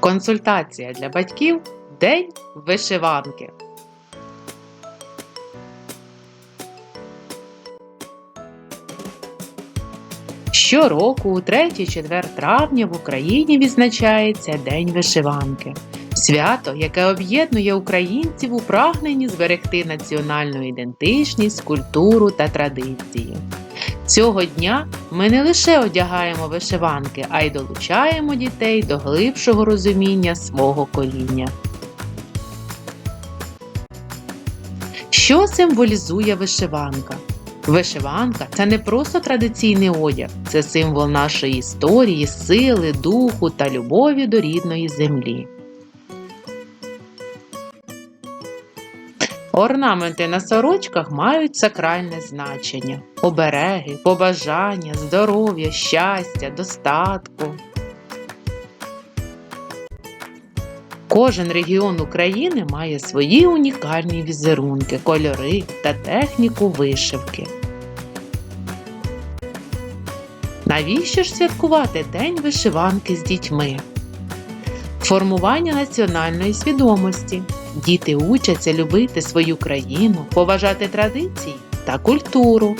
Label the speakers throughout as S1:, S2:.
S1: Консультація для батьків День вишиванки. Щороку, у 3-4 травня в Україні відзначається День вишиванки. Свято, яке об'єднує українців у прагненні зберегти національну ідентичність, культуру та традиції. Цього дня ми не лише одягаємо вишиванки, а й долучаємо дітей до глибшого розуміння свого коріння. Що символізує вишиванка? Вишиванка це не просто традиційний одяг, це символ нашої історії, сили, духу та любові до рідної землі. Орнаменти на сорочках мають сакральне значення: обереги, побажання, здоров'я, щастя, достатку. Кожен регіон України має свої унікальні візерунки, кольори та техніку вишивки. Навіщо ж святкувати День вишиванки з дітьми? Формування національної свідомості. Діти учаться любити свою країну, поважати традиції та культуру.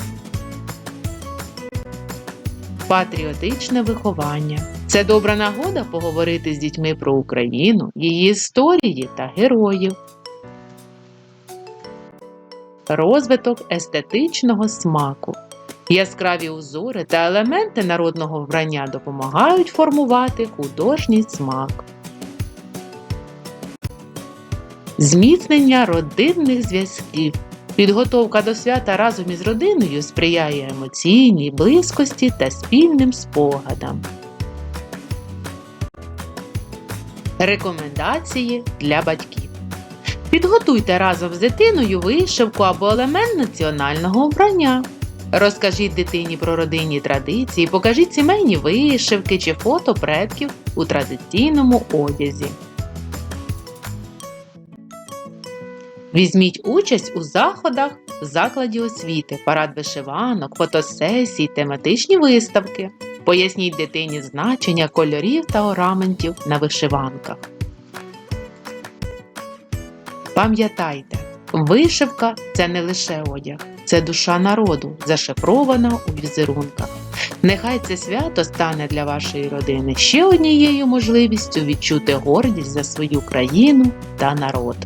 S1: Патріотичне виховання. Це добра нагода поговорити з дітьми про Україну, її історії та героїв. Розвиток естетичного смаку. Яскраві узори та елементи народного вбрання допомагають формувати художній смак. Зміцнення родинних зв'язків. Підготовка до свята разом із родиною сприяє емоційній близькості та спільним спогадам. Рекомендації для батьків. Підготуйте разом з дитиною вишивку або елемент національного вбрання. Розкажіть дитині про родинні традиції, покажіть сімейні вишивки чи фото предків у традиційному одязі. Візьміть участь у заходах в закладі освіти, парад вишиванок, фотосесії, тематичні виставки. Поясніть дитині значення кольорів та орнаментів на вишиванках. Пам'ятайте, вишивка це не лише одяг, це душа народу, зашифрована у візерунках. Нехай це свято стане для вашої родини ще однією можливістю відчути гордість за свою країну та народ.